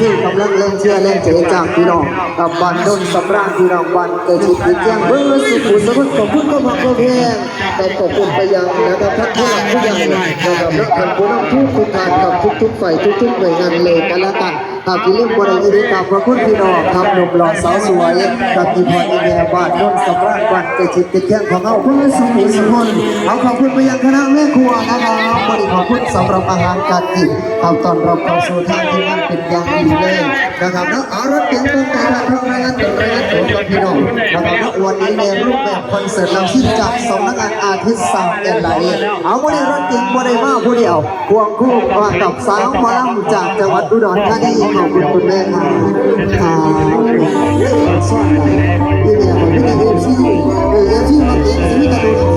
สิ่งสำคัญคือกำลังเริ่มเชื่อเริ่มเจจากพี่น้องกับบันดนสำราญพี่น้องบันเกิดชีวิตแจ้งเบอร์สุขุมสมุทรขอบคุณก็มาก็เพียงแต่ขอบคุณไปยังนะครับทักผู้หลักผู้ใหญ่นะครับและท่านผู้นำทุกทุกท่านกับทุกๆฝ่ายทุกๆหน่วยงานเลยกันละกัน ครับที่เรื่องบริจาคกับพระคุณพี่น้องครับหนุ่มหล่อสาวสวยกับที่พอดีแม่บ้านดนสำราญบันเกิดชีวิตแจ้งของเราเพื่อสุขุมสมุทรเอาขอบคุณไปยังคณะแม่ครัวนะครับบริขอบคุณสำหรับอาหารการกินเอาตอนรับเข้าสู่ทางที่นั่นเป็นอย่างดีเลยนะครับแล้วเอารถเก๋งตรงไปทางรายงานตัวรายงานตัวกับพี่น้องนะครับวันนี้ในรูปแบบคอนเสิร์ตเราที่จากสำนักงานอาทิตย์สามแอนไลท์เอาวันนี้รถเก๋งบริมาผู้เดียวควงคู่มากับสาวมอลำจากจังหวัดอุดรธานีขอบคุณคุณแม่ครับครับสวัสดีพี่เนี่ยผมไม่ได้เอฟซีเออเอฟซีมาเก๋งซีตะดูดี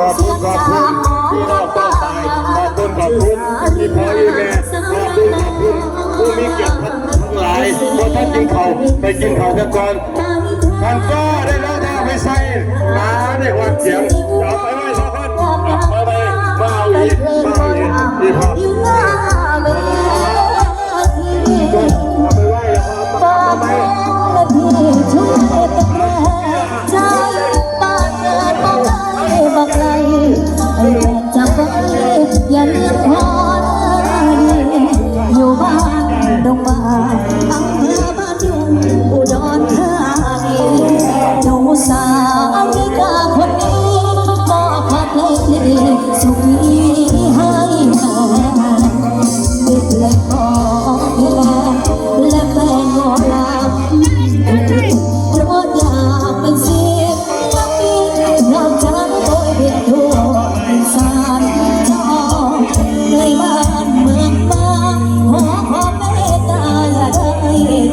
ขอบคุณขอบคุณที่เราต้องตายขอบคุณขอบคุณที่พ่อที่แม่ขอบคุณขอบคุณผู้มีเกียรติทั้งหลายเพราะท่านกินเขาไปกินเขากันก่อนท่านก็ได้แล้วถ้าไปใส่มาได้วัดเสียงเอาไปไว้สักคนเอาไปไว้มาเอาอีกมา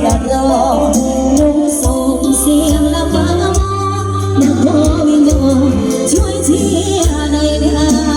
แต่รอนุ่งส่งเสียงละมานักขอวิญญาณช่วยเชียร์หน่อน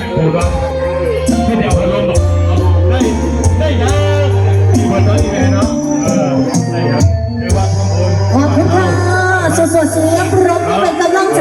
สื้ป็นปูดไม่เดียวเราลงได้ได้ยังมีคนน้อีแม่เนาะเออได้ยังในวันของผมขอบคุณค่ะสดๆเสียงปรบมือเป็นกำลังใจ